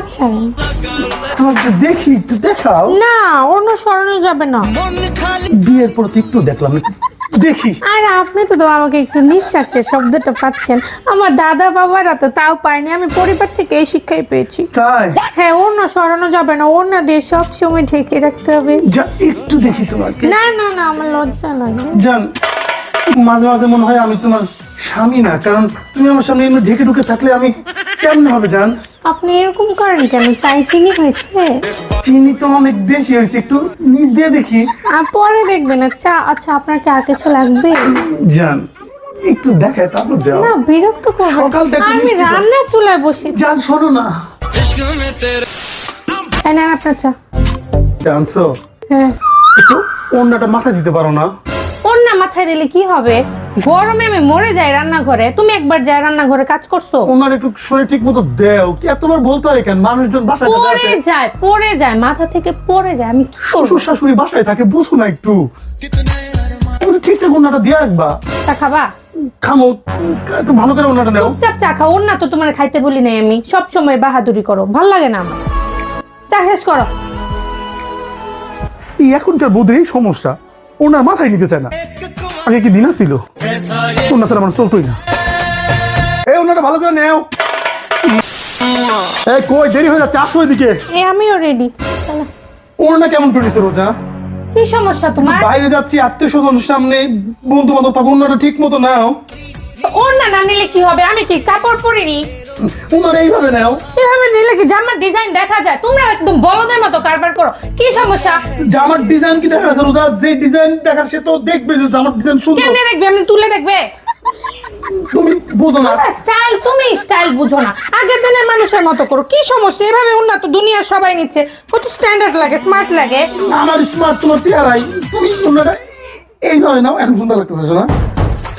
আচ্ছা। তোমাকে দেখি? একটু দেখাও। না অন্য সরানো যাবে না। বিয়ের পর তো একটু দেখলাম। দেখি। আর আপনি তো তো আমাকে একটু নিঃশ্বাসের শব্দটা পাচ্ছেন। আমার দাদা বাবারা তো তাও পায়নি। আমি পরিবার থেকে এই শিক্ষাই পেয়েছি। তাই? হ্যাঁ অন্য সরানো যাবে না। অন্য দিয়ে সব সময় ঢেকে রাখতে হবে। যা একটু দেখি তোমাকে। না না না আমার লজ্জা লাগে জান মাঝে মাঝে মনে হয় আমি তোমার স্বামী না। কারণ তুমি আমার সামনে এমনি ঢেকে ঢুকে থাকলে আমি কেমন হবে জান? আপনি এরকম করেন কেন? চাই চিনি হয়েছে? চিনি তো অনেক বেশি হয়েছে একটু নিচ দিয়ে দেখি। আর পরে দেখবেন আচ্ছা আচ্ছা আপনার কি আর কিছু লাগবে? জান একটু দেখায় তারপর যাও। না বিরক্ত করবেন সকালটা একটু আমি রান্না চুলায় বসি। জান শোনো না। হ্যাঁ না আপনার চা। জানছো? হ্যাঁ। একটু অন্যটা মাথা দিতে পারো না। অন্য মাথায় দিলে কি হবে? গরমে আমি মরে যাই রান্নাঘরে। তুমি একবার যাই রান্নাঘরে কাজ করছ? ওনার একটু শরীর ঠিক মতো দেও কি? এতবার বলতে হয় কেন? মানুষজন বাসায় পড়ে যায় পড়ে যায় মাথা থেকে পড়ে যায় আমি কি শ্বশুর শাশুড়ি বাসায় থাকে বুঝো না একটু। ঠিকঠাক ওনাটা দিয়ে রাখবা। চা খাবা? খামো একটু ভালো করে ওনাটা নেও। চুপচাপ চা খাও অন্য তো তোমার খাইতে বলি নাই আমি। সব সময় বাহাদুরি করো ভালো লাগে না আমার। চা শেষ করো। এই এখনকার বোধে এই সমস্যা ওনার মাথায় নিতে চায় না। আগে কি দিনা ছিল? ওনার ছাড়া আমার চলতোই না। এই ওনাটা ভালো করে নেও। এই কই দেরি হয়ে যাচ্ছে আসো এদিকে। এ আমিও রেডি চলো। কেমন করেছে রোজা? কি সমস্যা তোমার? বাইরে যাচ্ছি আত্মীয় স্বজনের সামনে বন্ধু বান্ধব থাকো ওনাটা ঠিক মতো নাও। অন্য না নিলে কি হবে? আমি কি কাপড় পরিনি? ওনারা এইভাবে নাও। নিলে কি জামার ডিজাইন দেখা যায়? তোমরা একদম বলদের মতো কারবার করো। কি সমস্যা? জামার ডিজাইন কি দেখা যাচ্ছে রোজা? যে ডিজাইন দেখার সে তো দেখবে যে জামার ডিজাইন সুন্দর। কেমনে দেখবে? তুলে দেখবে? তুমি বুঝো না। স্টাইল তুমি স্টাইল বুঝো না। আগের দিনের মানুষের মতো করো। কি সমস্যা? এভাবে উন্নত দুনিয়ার সবাই নিচ্ছে। কত স্ট্যান্ডার্ড লাগে স্মার্ট লাগে। আমার স্মার্ট তোমার চেহারাই। তুমি এইভাবে নাও এখন সুন্দর লাগতেছে না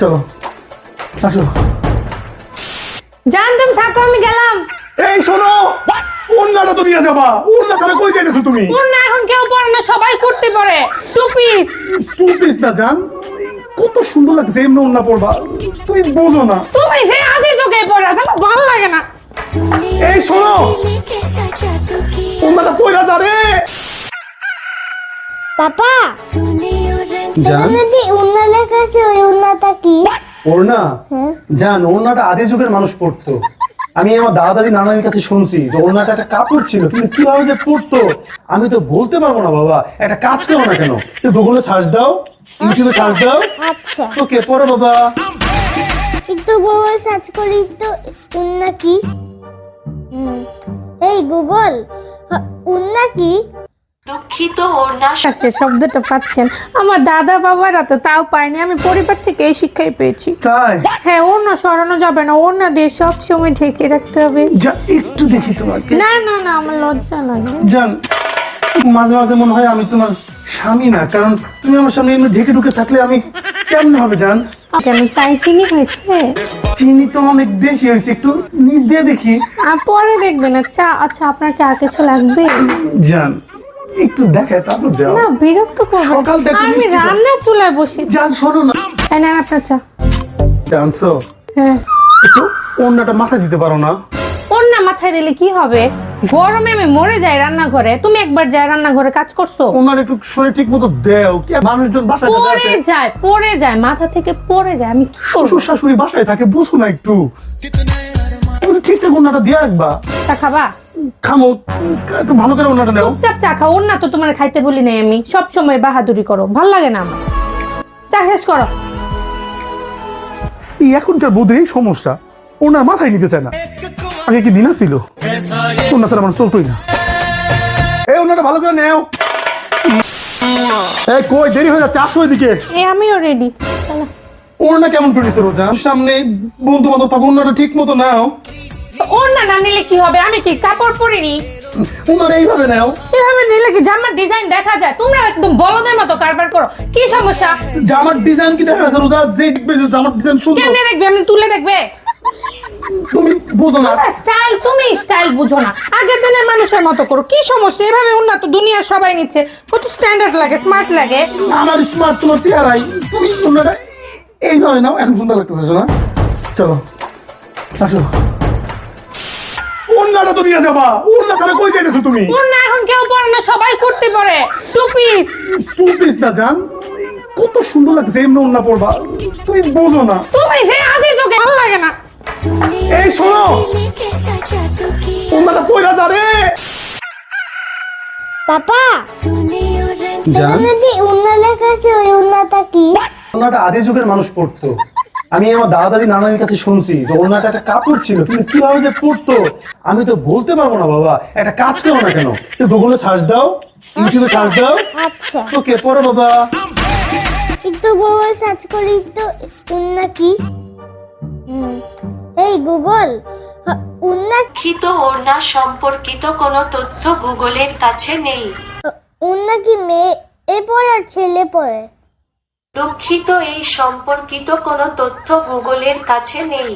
চলো আসো। জান তুমি থাকো আমি গেলাম। নিয়ে যাবা। ছাড়া কই যাইতেছো তুমি? এখন কেউ পরে না সবাই করতে পারে টু পিস টু পিস না জান। কত সুন্দর লাগছে এমনি অন্য পড়বা তুমি বোঝো না। তুমি সেই আদি তোকে পরে আছো, আমার ভালো লাগে না। এই শোনো। যা রে। পাপা জান? যদি উন্না লেখা আছে ওই উন্নাটা কি? ওড়না? জান ওড়নাটা আদি যুগের মানুষ পড়তো। আমি আমার দাদা দাদি নানার কাছে শুনছি যে ওড়নাটা একটা কাপড় ছিল কিন্তু কীভাবে যে পড়তো আমি তো বলতে পারব না বাবা। একটা কাজ করো না কেন? তুই গুগলে সার্চ দাও ইউটিউবে সার্চ দাও। আচ্ছা। ওকে পড়ো বাবা। একটু গুগল সার্চ করি তো উন্না কি এই গুগল উন্না কি দুঃখিত ওর সে শব্দটা পাচ্ছেন। আমার দাদা বাবারা তো তাও পায়নি আমি পরিবার থেকে এই শিক্ষাই পেয়েছি। তাই? হ্যাঁ অন্য সরানো যাবে না অন্য দিয়ে সব সময় ঢেকে রাখতে হবে। যা একটু দেখি তোমাকে। না না না আমার লজ্জা লাগে জান মাঝে মাঝে মনে হয় আমি তোমার স্বামী না কারণ তুমি আমার সামনে এমনি ঢেকে ঢুকে থাকলে আমি কেমন হবে জান? কেন চাই চিনি হয়েছে? চিনি তো অনেক বেশি হয়েছে একটু নিচ দিয়ে দেখি। আর পরে দেখবেন আচ্ছা আচ্ছা আপনার কি আর কিছু লাগবে? জান একটু দেখায় তারপর যাও। না বিরক্ত সকালটা একটু আমি রান্না চুলায় বসি জান শোনো না। হ্যাঁ না আপনার চা। জানছো? হ্যাঁ। একটু অন্যটা মাথা দিতে পারো না। অন্য মাথায় দিলে কি হবে? গরমে আমি মরে যাই রান্নাঘরে। তুমি একবার যাই রান্নাঘরে কাজ করছ? ওনার একটু শরীর ঠিক মতো দেও কি? মানুষজন বাসায় থাকে পড়ে যায় পড়ে যায় মাথা থেকে পড়ে যায়। আমি শ্বশুর শাশুড়ি বাসায় থাকে বুঝো না একটু। ঠিকঠাক ওনাটা দিয়ে রাখবা। খাবা? খামো একটু ভালো করে ওনাটা নেও। চুপচাপ চা খাও তো তোমার খাইতে বলি নাই আমি। সব সময় বাহাদুরি করো ভালো লাগে না আমার। চা শেষ করো। এই এখনকার এই সমস্যা ওনার মাথায় নিতে চায় না। আগে কি দিনা ছিল? ওনার ছাড়া আমার চলতোই না। এই ওনাটা ভালো করে নেও। এই কই দেরি হয়ে যাচ্ছে আসো এদিকে। এ আমিও রেডি চলো। ওড়না কেমন করেছে রোজা? সামনে বন্ধু বান্ধব থাকো ওনাটা ঠিক মতো নাও। অন্য না নিলে কি হবে? আমি কি কাপড় পরিনি? ওনারা এইভাবে নাও। এভাবে নিলে কি জামার ডিজাইন দেখা যায়? তোমরা একদম বলদের মতো কারবার করো। কি সমস্যা? জামার ডিজাইন কি দেখা যাচ্ছে রোজা যে জামার ডিজাইন সুন্দর। কেমনে দেখবে? আমি তুলে দেখবে? তুমি বুঝো না। স্টাইল তুমি স্টাইল বুঝো না। আগের দিনের মানুষের মতো করো। কি সমস্যা? এভাবে উন্নত দুনিয়ার সবাই নিচ্ছে। কত স্ট্যান্ডার্ড লাগে স্মার্ট লাগে। আমার স্মার্ট তোমার চেহারাই। তুমি ওনারা এইভাবে নাও এখন সুন্দর লাগতেছে শোনা। চলো। আসো। অন্যটা তো নিয়ে যাবা। ছাড়া কই যাইতেছো তুমি? ওড়না এখন কেউ পরে না সবাই করতে পারে। টু পিস টু পিস না জান। কত সুন্দর লাগছে এমনি অন্য পড়বা তুমি বোঝো না। সেই আদি তোকে ভালো লাগে না। এই শোনো। পয়রা যা রে। পাপা জান? উন্না লেখা আছে ওই উন্নাটা কি? ওনাটা আদি যুগের মানুষ পড়তো। আমি আমার দাদা দাদি নানার কাছে শুনছি যে ওনাটা একটা কাপড় ছিল কিন্তু কীভাবে যে পড়তো আমি তো বলতে পারব না বাবা। একটা কাজ করো না কেন? তুই গুগলে সার্চ দাও ইউটিউবে সার্চ দাও। আচ্ছা। ওকে পড়ো বাবা? একটু গুগল সার্চ করি তো উন্না কি? হুম, এই গুগল হ- উন্না দুঃখিত ওড়না সম্পর্কিত কোনো তথ্য গুগলের কাছে নেই। উন্না কি মেয়ে এ পড়ে আর ছেলে পড়ে? দুঃখিত এই সম্পর্কিত কোনো তথ্য গুগলের কাছে নেই।